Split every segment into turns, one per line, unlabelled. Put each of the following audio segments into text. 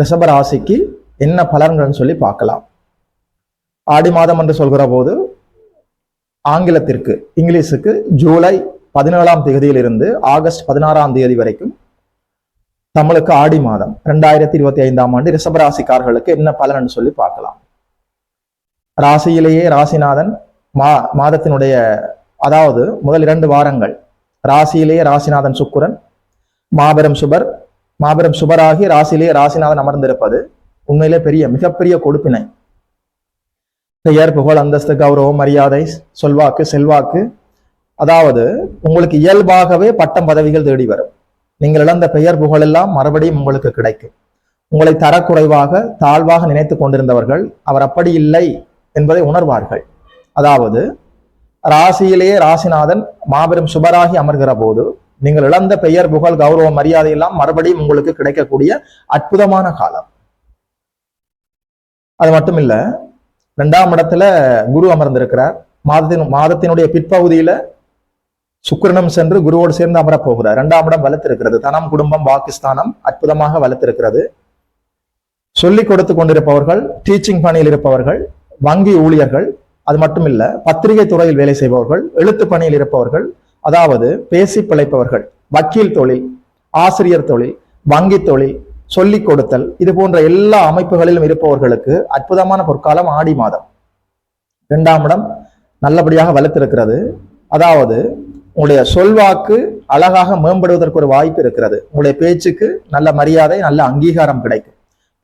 ரிஷப ராசிக்கு என்ன பலன்கள்னு சொல்லி பார்க்கலாம். ஆடி மாதம் என்று சொல்கிற போது ஆங்கிலத்திற்கு இங்கிலீஷுக்கு ஜூலை பதினேழாம் தேதியிலிருந்து ஆகஸ்ட் பதினாறாம் தேதி வரைக்கும் தமிழுக்கு ஆடி மாதம். ரெண்டாயிரத்தி இருபத்தி ஐந்தாம் ஆண்டு ரிஷபராசிக்காரர்களுக்கு என்ன பலன் சொல்லி பார்க்கலாம். ராசியிலேயே ராசிநாதன் மா மாதத்தினுடைய அதாவது முதல் இரண்டு வாரங்கள். ராசியிலேயே ராசிநாதன் சுக்குரன் மாபெரும் சுபர் மாபெரும் சுபராகி ராசியிலேயே ராசிநாதன் அமர்ந்திருப்பது உண்மையிலே பெரிய மிகப்பெரிய கொடுப்பினை. பெயர் புகழ் அந்தஸ்து கௌரவம் மரியாதை சொல்வாக்கு செல்வாக்கு. அதாவது உங்களுக்கு இயல்பாகவே பட்டம் பதவிகள் தேடி வரும். நீங்கள் இழந்த பெயர் புகழ் எல்லாம் மறுபடியும் உங்களுக்கு கிடைக்கும். உங்களை தரக்குறைவாக தாழ்வாக நினைத்து கொண்டிருந்தவர்கள் அவர் அப்படி இல்லை என்பதை உணர்வார்கள். அதாவது ராசியிலேயே ராசிநாதன் மாபெரும் சுபராகி அமர்கிற போது நீங்கள் இழந்த பெயர் புகழ் கௌரவ மரியாதை எல்லாம் மறுபடியும் உங்களுக்கு கிடைக்கக்கூடிய அற்புதமான காலம். அது மட்டும் இல்ல ரெண்டாம் இடத்துல குரு அமர்ந்திருக்கிறார். மாதத்தின் மாதத்தினுடைய பிற்பகுதியில சுக்கிரனம் சென்று குருவோடு சேர்ந்து அமரப் போகிறார் இரண்டாம் இடம் வலுத்திருக்கிறது. தனம் குடும்பம் வாக்குஸ்தானம் அற்புதமாக வலுத்திருக்கிறது. சொல்லிக் கொடுத்து கொண்டிருப்பவர்கள் டீச்சிங் பணியில் இருப்பவர்கள் வங்கி ஊழியர்கள் அது மட்டும் இல்ல பத்திரிகை துறையில் வேலை செய்பவர்கள் எழுத்து பணியில் இருப்பவர்கள் அதாவது பேசி பிழைப்பவர்கள் வக்கீல் தொழில் ஆசிரியர் தொழில் வங்கி தொழில் சொல்லிக் கொடுத்தல் இது போன்ற எல்லா அமைப்புகளிலும் இருப்பவர்களுக்கு அற்புதமான பொற்காலம் ஆடி மாதம். இரண்டாம் இடம் நல்லபடியாக வலுத்திருக்கிறது. அதாவது உங்களுடைய சொல்வாக்கு அழகாக மேம்படுவதற்கு ஒரு வாய்ப்பு இருக்கிறது. உங்களுடைய பேச்சுக்கு நல்ல மரியாதை நல்ல அங்கீகாரம் கிடைக்கும்.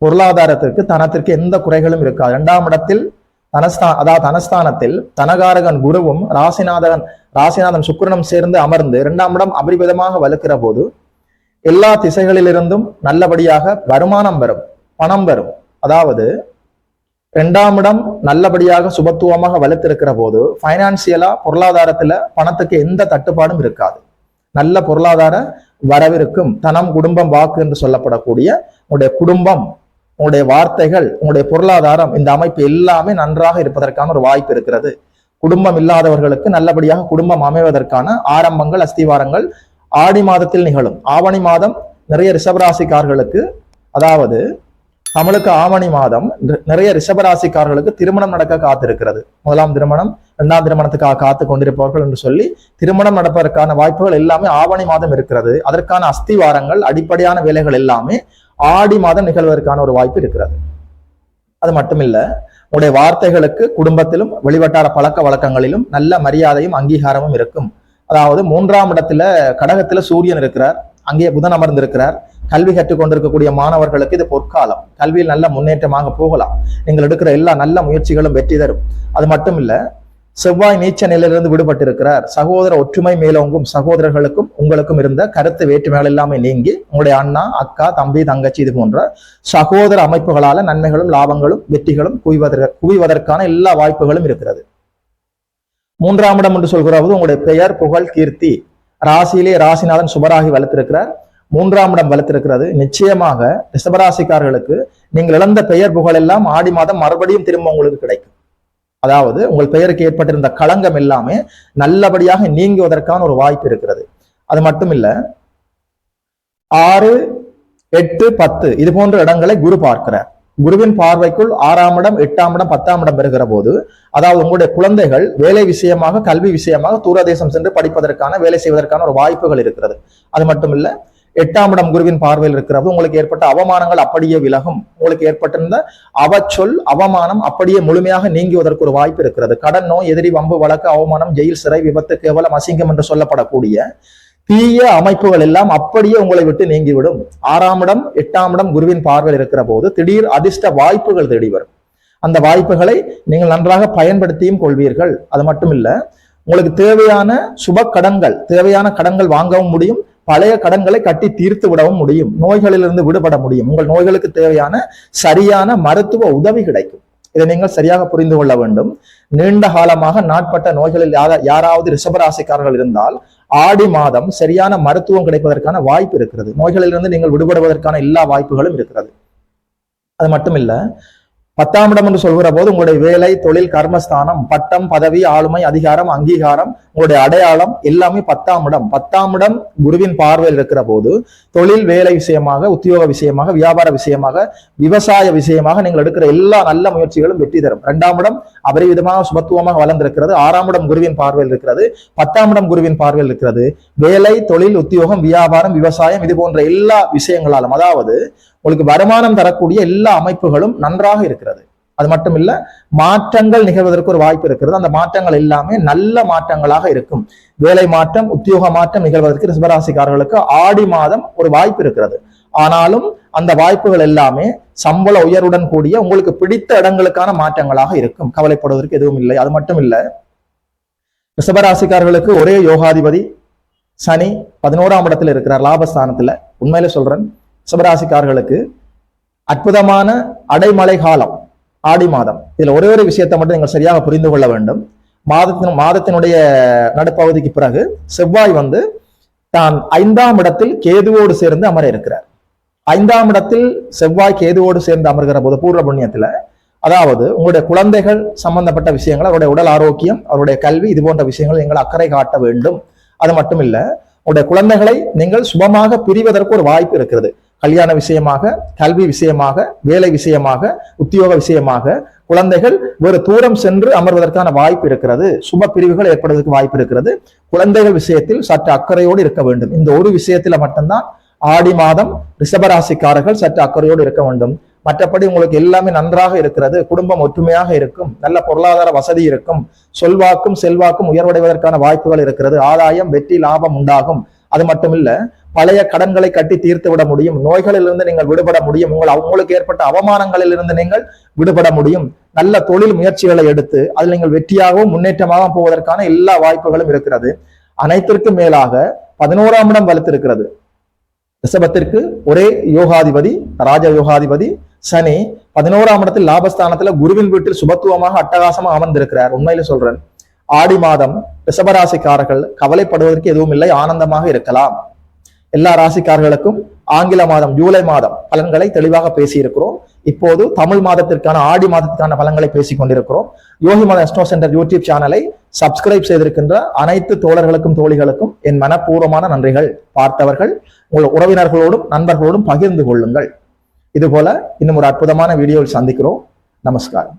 பொருளாதாரத்திற்கு தனத்திற்கு எந்த குறைகளும் இருக்காது. இரண்டாம் இடத்தில் தனஸ்தான் அதாவது தனஸ்தானத்தில் தனகாரகன் குருவும் ராசிநாதகன் ராசிநாதன் சுக்கிரனும் சேர்ந்து அமர்ந்து இரண்டாம் இடம் அபரிவிதமாக வலுக்கிற போது எல்லா திசைகளிலிருந்தும் நல்லபடியாக வருமானம் வரும் பணம் வரும். அதாவது இரண்டாம் இடம் நல்லபடியாக சுபத்துவமாக வலுத்திருக்கிற போது பைனான்சியலா பொருளாதாரத்துல பணத்துக்கு எந்த தட்டுப்பாடும் இருக்காது. நல்ல பொருளாதார வரவிருக்கும் தனம் குடும்பம் வாக்கு என்று சொல்லப்படக்கூடிய உங்களுடைய குடும்பம். உங்களுடைய வார்த்தைகள் உங்களுடைய பொருளாதாரம் இந்த அமைப்பு எல்லாமே நன்றாக இருப்பதற்கான ஒரு வாய்ப்பு இருக்கிறது. குடும்பம் இல்லாதவர்களுக்கு நல்லபடியாக குடும்பம் அமைவதற்கான ஆரம்பங்கள் அஸ்திவாரங்கள் ஆடி மாதத்தில் நிகழும். ஆவணி மாதம் நிறைய ரிஷபராசிக்காரர்களுக்கு அதாவது தமிழுக்கு ஆவணி மாதம் நிறைய ரிஷபராசிக்காரர்களுக்கு திருமணம் நடக்க காத்திருக்கிறது. முதலாம் திருமணம் இரண்டாம் திருமணத்துக்காக காத்து கொண்டிருப்பவர்கள் என்று சொல்லி திருமணம் நடப்பதற்கான வாய்ப்புகள் எல்லாமே ஆவணி மாதம் இருக்கிறது. அதற்கான அஸ்திவாரங்கள் அடிப்படையான வேலைகள் எல்லாமே ஆடி மாதம் நிகழ்வதற்கான ஒரு வாய்ப்பு இருக்கிறது. அது மட்டுமில்ல உங்களுடைய வார்த்தைகளுக்கு குடும்பத்திலும் வெளிவட்டார பழக்க வழக்கங்களிலும் நல்ல மரியாதையும் அங்கீகாரமும் இருக்கும். அதாவது மூன்றாம் இடத்துல கடகத்துல சூரியன் இருக்கிறார். அங்கே புதன் அமர்ந்திருக்கிறார். கல்வி கற்றுக்கொண்டிருக்கக்கூடிய மாணவர்களுக்கு இது பொற்காலம். கல்வியில் நல்ல முன்னேற்றமாக போகலாம். நீங்கள் எடுக்கிற எல்லா நல்ல முயற்சிகளும் வெற்றி தரும். அது மட்டும் இல்ல செவ்வாய் நீச்ச நிலையிலிருந்து விடுபட்டிருக்கிறார். சகோதர ஒற்றுமை மேலோங்கும் சகோதரர்களுக்கும் உங்களுக்கும் இருந்த கருத்து வேற்றுமைகள் எல்லாமே நீங்கி உங்களுடைய அண்ணா அக்கா தம்பி தங்கச்சி இது போன்ற சகோதர அமைப்புகளால நன்மைகளும் லாபங்களும் வெற்றிகளும் குவிவதற்கு குவிவதற்கான எல்லா வாய்ப்புகளும் இருக்கிறது. மூன்றாம் இடம் என்று சொல்கிற போது உங்களுடைய பெயர் புகழ் கீர்த்தி. ராசியிலே ராசிநாதன் சுபராகி வளர்த்திருக்கிறார். மூன்றாம் இடம் வளர்த்திருக்கிறது நிச்சயமாக ரிஷபராசிக்காரர்களுக்கு நீங்கள் இழந்த பெயர் புகழ் எல்லாம் ஆடி மாதம் மறுபடியும் திரும்ப உங்களுக்கு கிடைக்கும். அதாவது உங்கள் பெயருக்கு ஏற்பட்டிருந்த களங்கம் எல்லாமே நல்லபடியாக நீங்குவதற்கான ஒரு வாய்ப்பு இருக்கிறது. அது மட்டும் இல்ல ஆறு எட்டு பத்து இது போன்ற இடங்களை குரு பார்க்கிறார். குருவின் பார்வைக்குள் ஆறாம் இடம் எட்டாம் இடம் பத்தாம் இடம் பெறுகிற போது அதாவது உங்களுடைய குழந்தைகள் வேலை விஷயமாக கல்வி விஷயமாக தூரதேசம் சென்று படிப்பதற்கான வேலை செய்வதற்கான ஒரு வாய்ப்புகள் இருக்கிறது. அது மட்டும் இல்லை எட்டாம் இடம் குருவின் பார்வையில் இருக்கிறது உங்களுக்கு ஏற்பட்ட அவமானங்கள் அப்படியே விலகும். உங்களுக்கு ஏற்பட்டிருந்த அவச்சொல் அவமானம் அப்படியே முழுமையாக நீங்குவதற்கு ஒரு வாய்ப்பு இருக்கிறது. கடன் நோய் எதிரி வம்பு வழக்கு அவமானம் ஜெயில் சிறை விபத்து கேவலம் அசிங்கம் என்று சொல்லப்படக்கூடிய தீய அமைப்புகள் எல்லாம் அப்படியே உங்களை விட்டு நீங்கிவிடும். ஆறாம் இடம் எட்டாம் இடம் குருவின் பார்வையில் இருக்கிற போது திடீர் அதிர்ஷ்ட வாய்ப்புகள் தேடி வரும். அந்த வாய்ப்புகளை நீங்கள் நன்றாக பயன்படுத்தியும் கொள்வீர்கள். அது மட்டும் இல்ல உங்களுக்கு தேவையான சுப கடன்கள் தேவையான கடன்கள் வாங்கவும் முடியும். பழைய கடன்களை கட்டி தீர்த்து விடவும் முடியும். நோய்களிலிருந்து விடுபட முடியும். உங்கள் நோய்களுக்கு தேவையான சரியான மருத்துவ உதவி கிடைக்கும். இதை நீங்கள் சரியாக புரிந்து கொள்ள வேண்டும். நீண்ட காலமாக நாட்பட்ட நோய்களில் யாராவது ரிஷபராசிக்காரர்கள் இருந்தால் ஆடி மாதம் சரியான மருத்துவம் கிடைப்பதற்கான வாய்ப்பு இருக்கிறது. நோய்களிலிருந்து நீங்கள் விடுபடுவதற்கான எல்லா வாய்ப்புகளும் இருக்கிறது. அது மட்டும் இல்ல பத்தாம் இடம் என்று சொல்கிற போது உங்களுடைய வேலை தொழில் கர்மஸ்தானம் பட்டம் பதவி ஆளுமை அதிகாரம் அங்கீகாரம் உங்களுடைய அடையாளம் எல்லாமே பத்தாம் இடம். பத்தாம் இடம் குருவின் பார்வையில் இருக்கிற போது தொழில் வேலை விஷயமாக உத்தியோக விஷயமாக வியாபார விஷயமாக விவசாய விஷயமாக நீங்கள் எடுக்கிற எல்லா நல்ல முயற்சிகளும் வெற்றி தரும். இரண்டாம் இடம் அபரிவிதமாக சுபத்துவமாக வளர்ந்திருக்கிறது. ஆறாம் இடம் குருவின் பார்வையில் இருக்கிறது. பத்தாம் இடம் குருவின் பார்வையில் இருக்கிறது. வேலை தொழில் உத்தியோகம் வியாபாரம் விவசாயம் இது போன்ற எல்லா விஷயங்களாலும் அதாவது உங்களுக்கு வருமானம் தரக்கூடிய எல்லா அமைப்புகளும் நன்றாக இருக்கிறது. அது மட்டும் இல்ல மாற்றங்கள் நிகழ்வதற்கு ஒரு வாய்ப்பு இருக்கிறது. அந்த மாற்றங்கள் எல்லாமே நல்ல மாற்றங்களாக இருக்கும். வேலை மாற்றம் உத்தியோக மாற்றம் நிகழ்வதற்கு ரிசபராசிக்காரர்களுக்கு ஆடி மாதம் ஒரு வாய்ப்பு இருக்கிறது. ஆனாலும் அந்த வாய்ப்புகள் எல்லாமே சம்பள உயர்வுடன் கூடிய உங்களுக்கு பிடித்த இடங்களுக்கான மாற்றங்களாக இருக்கும். கவலைப்படுவதற்கு எதுவும் இல்லை. அது மட்டும் இல்ல ரிஷபராசிக்காரர்களுக்கு ஒரே யோகாதிபதி சனி பதினோராம் இடத்துல இருக்கிறார் லாபஸ்தானத்துல. உண்மையில சொல்றேன் ரிஷபராசிக்காரர்களுக்கு அற்புதமான அடைமழை காலம் ஆடி மாதம். இதுல ஒரே ஒரு விஷயத்தை மட்டும் நீங்கள் சரியாக புரிந்து கொள்ள வேண்டும். மாதத்தின் மாதத்தினுடைய நடுப்பகுதிக்கு பிறகு செவ்வாய் வந்து தான் ஐந்தாம் இடத்தில் கேதுவோடு சேர்ந்து அமர இருக்கிறார். ஐந்தாம் இடத்தில் செவ்வாய் கேதுவோடு சேர்ந்து அமர்கிற போது பூர்வ புண்ணியத்துல அதாவது உங்களுடைய குழந்தைகள் சம்பந்தப்பட்ட விஷயங்கள் அவருடைய உடல் ஆரோக்கியம் அவருடைய கல்வி இது போன்ற விஷயங்கள் நீங்கள் அக்கறை காட்ட வேண்டும். அது மட்டும் இல்ல உங்களுடைய குழந்தைகளை நீங்கள் சுபமாக பிரிவதற்கு ஒரு வாய்ப்பு இருக்கிறது. கல்யாண விஷயமாக கல்வி விஷயமாக வேலை விஷயமாக உத்தியோக விஷயமாக குழந்தைகள் வேறு தூரம் சென்று அமர்வதற்கான வாய்ப்பு இருக்கிறது. சுப பிரிவுகள் ஏற்படுவதற்கு வாய்ப்பு இருக்கிறது. குழந்தைகள் விஷயத்தில் சற்று அக்கறையோடு இருக்க வேண்டும். இந்த ஒரு விஷயத்துல மட்டும்தான் ஆடி மாதம் ரிஷபராசிக்காரர்கள் சற்று அக்கறையோடு இருக்க வேண்டும். மற்றபடி உங்களுக்கு எல்லாமே நன்றாக இருக்கிறது. குடும்பம் ஒற்றுமையாக இருக்கும். நல்ல பொருளாதார வசதி இருக்கும். சொல்வாக்கும் செல்வாக்கும் உயர்வடைவதற்கான வாய்ப்புகள் இருக்கிறது. ஆதாயம் வெற்றி லாபம் உண்டாகும். அது மட்டும் இல்லை பழைய கடன்களை கட்டி தீர்த்து விட முடியும். நோய்களிலிருந்து நீங்கள் விடுபட முடியும். உங்கள் அவங்களுக்கு ஏற்பட்ட அவமானங்களில் இருந்து நீங்கள் விடுபட முடியும். நல்ல தொழில் முயற்சிகளை எடுத்து அதில் நீங்கள் வெற்றியாகவும் முன்னேற்றமாகவும் போவதற்கான எல்லா வாய்ப்புகளும் இருக்கிறது. அனைத்திற்கும் மேலாக பதினோராம் இடம் வலுத்திருக்கிறது. ரிஷபத்திற்கு ஒரே யோகாதிபதி ராஜ யோகாதிபதி சனி பதினோராம் இடத்தில் லாபஸ்தானத்துல குருவின் வீட்டில் சுபத்துவமாக அட்டகாசமா அமர்ந்திருக்கிறார். உண்மையில சொல்றேன். ஆடி மாதம் ரிஷபராசிக்காரர்கள் கவலைப்படுவதற்கு எதுவும் இல்லை ஆனந்தமாக இருக்கலாம். எல்லா ராசிக்காரர்களுக்கும் ஆங்கில மாதம் ஜூலை மாதம் பலன்களை தெளிவாக பேசியிருக்கிறோம். இப்போது தமிழ் மாதத்திற்கான ஆடி மாதத்திற்கான பலன்களை பேசிக் கொண்டிருக்கிறோம் யோகி மத அஸ்ட்ரோ சென்டர் யூடியூப் சேனலை சப்ஸ்கிரைப் செய்திருக்கின்ற அனைத்து தோழர்களுக்கும் தோழிகளுக்கும் என் மனப்பூர்வமான நன்றிகள் பார்த்தவர்கள். உங்கள் உறவினர்களோடும் நண்பர்களோடும் பகிர்ந்து கொள்ளுங்கள். இதுபோல இன்னும் ஒரு அற்புதமான வீடியோவில் சந்திக்கிறோம். நமஸ்காரம்